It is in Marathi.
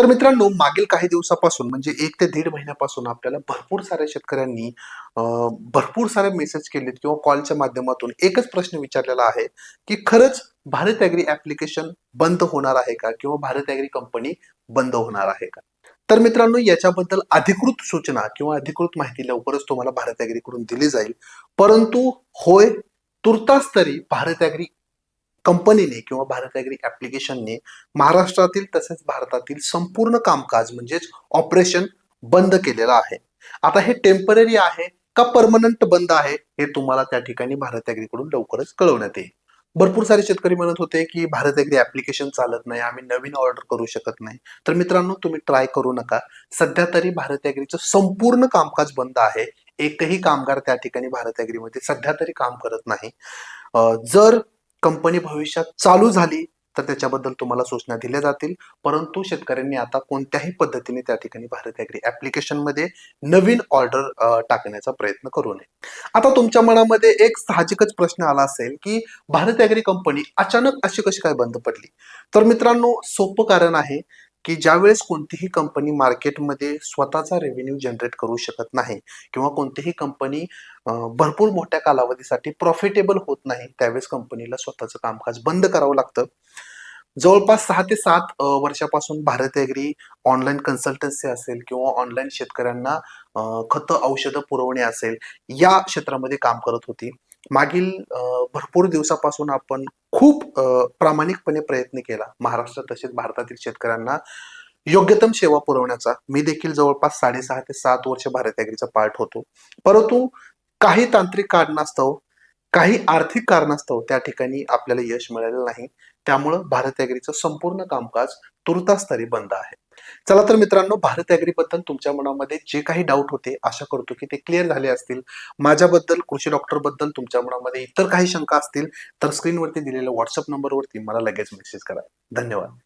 तर मित्रांनो मागील काही दिवसापासून म्हणजे एक ते दीड महिन्यापासून आपल्याला भरपूर साऱ्या शेतकऱ्यांनी भरपूर सारे मेसेज केलेत किंवा कॉलच्या माध्यमातून एकच प्रश्न विचारलेला आहे की खरंच भारत ॲग्री ऍप्लिकेशन बंद होणार आहे का किंवा भारत ॲग्री कंपनी बंद होणार आहे का? तर मित्रांनो याच्याबद्दल अधिकृत सूचना किंवा अधिकृत माहिती लवकरच तुम्हाला भारत ॲग्रीकडून दिली जाईल. परंतु होय तुर्तास तरी भारत ॲग्री कंपनीने किंवा भारत ॲग्री ॲप्लिकेशनने महाराष्ट्रातील तसेच भारतातील संपूर्ण कामकाज म्हणजेच ऑपरेशन बंद केलेलं आहे. आता हे टेंपररी आहे का परमनंट बंद आहे हे तुम्हाला त्या ठिकाणी भारत ॲग्रीकडून लवकरच कळवण्यात येईल. भरपूर सारे शेतकरी म्हणत होते की भारत ॲग्री ऍप्लिकेशन चालत नाही आम्ही नवीन ऑर्डर करू शकत नाही. तर मित्रांनो तुम्ही ट्राय करू नका. सध्या तरी भारत ॲग्रीचं संपूर्ण कामकाज बंद आहे. एकही कामगार त्या ठिकाणी भारत ॲग्रीमध्ये सध्या तरी काम करत नाही. जर कंपनी भविष्यात चालू झाली तर त्याच्याबद्दल तुम्हाला सूचना दिल्या जातील. परंतु शेतकऱ्यांनी आता कोणत्याही पद्धतीने त्या ठिकाणी भारत ॲग्री ऍप्लिकेशनमध्ये नवीन ऑर्डर टाकण्याचा प्रयत्न करू नये. आता तुमच्या मनामध्ये एक साहजिकच प्रश्न आला असेल की भारत ॲग्री कंपनी अचानक अशी कशी काय बंद पडली? तर मित्रांनो सोपं कारण आहे की ज्यावेळेस कोणतीही कंपनी मार्केटमध्ये स्वतःचा रेव्हेन्यू जनरेट करू शकत नाही किंवा कोणतीही कंपनी भरपूर मोठ्या कालावधीसाठी प्रॉफिटेबल होत नाही त्यावेळेस कंपनीला स्वतःचं कामकाज बंद करावं लागतं. जवळपास सहा ते सात वर्षापासून भारत एग्री ऑनलाईन कन्सल्टन्सी असेल किंवा ऑनलाईन शेतकऱ्यांना खतं औषधं पुरवणे असेल या क्षेत्रामध्ये काम करत होती. मागील अं, भरपूर दिवसापासून आपण खूप प्रामाणिकपणे प्रयत्न केला महाराष्ट्र तसेच भारतातील शेतकऱ्यांना योग्यतम सेवा पुरवण्याचा. मी देखील जवळपास साडेसहा ते सात वर्ष भारत ॲग्रीचा पार्ट होतो. परंतु काही तांत्रिक कारणास्तव काही आर्थिक कारणास्तव त्या ठिकाणी आपल्याला यश मिळालेलं नाही. त्यामुळं भारत ॲग्रीचं संपूर्ण कामकाज तुर्तास तरी बंद आहे. चला तर मित्रांनो भारत ॲग्रीबद्दल तुमच्या मनामध्ये जे काही डाऊट होते आशा करतो की ते क्लिअर झाले असतील. माझ्याबद्दल कृषी डॉक्टरबद्दल तुमच्या मनामध्ये इतर काही शंका असतील तर स्क्रीनवरती दिलेल्या व्हॉट्सअप नंबरवरती मला लगेच मेसेज करा. धन्यवाद.